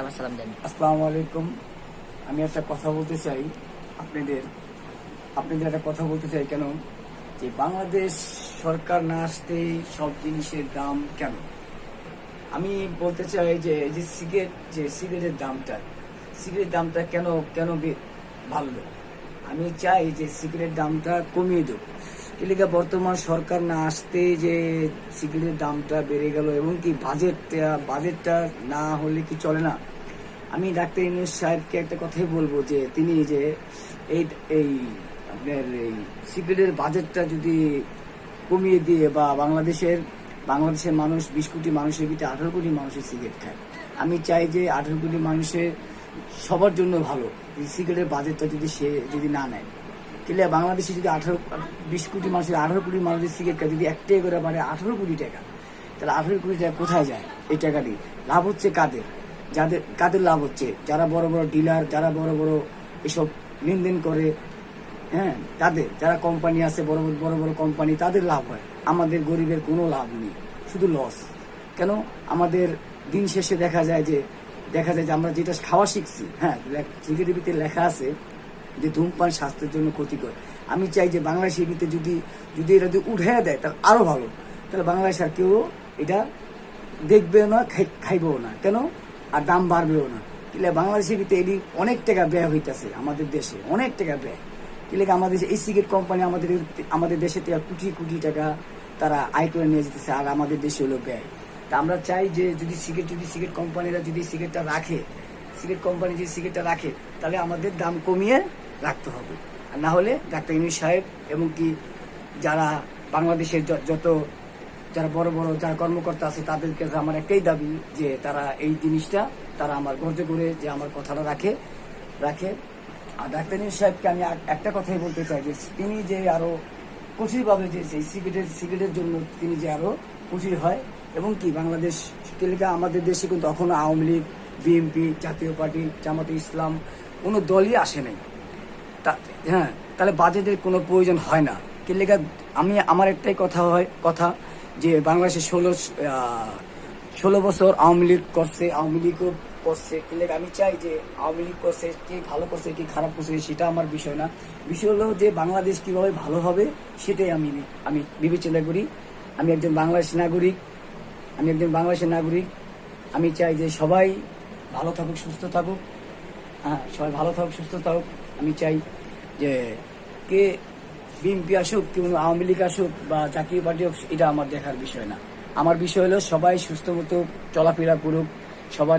আমার সালাম জানি। আসসালামু আলাইকুম। আমি একটা কথা বলতে চাই আপনাদের। আপনাদের একটা কথা বলতে চাই, কেন? যে বাংলাদেশ সরকার না আসতেই সব জিনিসের দাম কেন? আমি বলতে চাই যে যে সিগারেট, যে সিগারেটের দামটা সিগারেট দামটা কেন কেন বাড়লো আমি চাই যে সিগারেট দামটা কমিয়ে দেব। এলাকা বর্তমান সরকার না আসতে যে সিগারেটের দামটা বেড়ে গেল এবং কি বাজেটটা বাজেটটা না হলে কি চলে না? আমি ডাক্তার ইউনুস সাহেবকে একটা কথাই বলব যে, তিনি যে এই এই আপনার এই সিগারেটের বাজেটটা যদি কমিয়ে দিয়ে বা বাংলাদেশের বাংলাদেশের মানুষ, বিশ কোটি মানুষের ভিতরে আঠারো কোটি মানুষের সিগারেট খায়। আমি চাই যে আঠারো কোটি মানুষের সবার জন্য ভালো সিগারেটের বাজেটটা যদি সে যদি না নেয়। তাহলে বাংলাদেশে যদি আঠারো, বিশ কোটি মানুষের, আঠারো কোটি মানুষের সিগারেট খায়, যদি একটাই করে বাড়ে আঠারো কোটি টাকা, তাহলে আঠারো কোটি টাকা কোথায় যায় এই টাকাটি লাভ হচ্ছে কাদের? যাদের, কাদের লাভ হচ্ছে? যারা বড় বড় ডিলার, যারা বড় বড় এসব লেনদেন করে হ্যাঁ তাদের, যারা কোম্পানি আছে, বড় বড় বড় বড় কোম্পানি, তাদের লাভ হয়। আমাদের গরিবের কোনো লাভ নেই, শুধু লস কেন? আমাদের দিন শেষে দেখা যায় যে, দেখা যায় যে আমরা যেটা খাওয়া শিখছি হ্যাঁ সিগারেটের ভিতরে লেখা আছে যে ধূমপান স্বাস্থ্যের জন্য ক্ষতিকর। আমি চাই যে বাংলাদেশের ভিতরে যদি যদি এটা যদি উঠে দেয়, তাহলে আরও ভালো। তাহলে বাংলাদেশ আর কেউ এটা দেখবেও না, খাই- খাইবেও না। কেন? আর দাম বাড়বেও না। কিলে বাংলাদেশের ভিতরে এটি অনেক টাকা ব্যয় হইতেছে আমাদের দেশে, অনেক টাকা ব্যয়। কিলে আমাদের এই সিগারেট কোম্পানি আমাদের আমাদের দেশে থেকে কোটি কোটি টাকা তারা আয় করে নিয়ে যেতেছে, আর আমাদের দেশে হলো ব্যয়। তা আমরা চাই যে যদি সিগারেট যদি সিগারেট কোম্পানিরা যদি সিগারেটটা রাখে, সিগারেট কোম্পানি যদি সিগারেটটা রাখে, তাহলে আমাদের দাম কমিয়ে রাখতে হবে। আর না হলে ডাক্তার ইউনুস সাহেব এবং কি যারা বাংলাদেশের যত, যারা বড় বড় যারা কর্মকর্তা আছে, তাদের কাছে আমার একটাই দাবি যে তারা এই জিনিসটা তারা আমার গর্জ করে যে আমার কথাটা রাখে রাখে। আর ডাক্তার ইউনুস সাহেবকে আমি একটা কথাই বলতে চাই যে তিনি যে আরও কঠিনভাবে যে সেই সিগারেটের সিগারেটের জন্য তিনি যে আরও কঠিন হয় এবং কি বাংলাদেশ তেলেগা আমাদের দেশে কিন্তু তখনও আওয়ামী লীগ, বিএনপি জাতীয় পার্টি, জামাতে ইসলাম কোনো দলই আসে নাই। তা- হ্যাঁ তাহলে বাজেটের কোনো প্রয়োজন হয় না। কেলেগা আমি, আমার একটাই কথা হয়, কথা যে বাংলাদেশে ষোলো ষোলো বছর আওয়ামী লীগ করছে, আওয়ামী লীগও করছে। কেলেগা আমি চাই যে আওয়ামী লীগ করছে কে, ভালো করছে কে, খারাপ করছে সেটা আমার বিষয় না। বিষয় হলো যে বাংলাদেশ কীভাবে ভালো হবে সেটাই আমি আমি বিবেচনা করি। আমি একজন বাংলাদেশ নাগরিক, আমি একজন বাংলাদেশের নাগরিক। আমি চাই যে সবাই ভালো থাকুক, সুস্থ থাকুক। হ্যাঁ সবাই ভালো থাকুক, সুস্থ থাকুক। আমি চাই যে কে বিএনপি আসুক কেউ আওয়ামী লীগ আসুক বা জাতীয় পার্টি হোক, এটা আমার দেখার বিষয় না। আমার বিষয় হলো সবাই সুস্থ মতো চলাফেরা করুক, সবার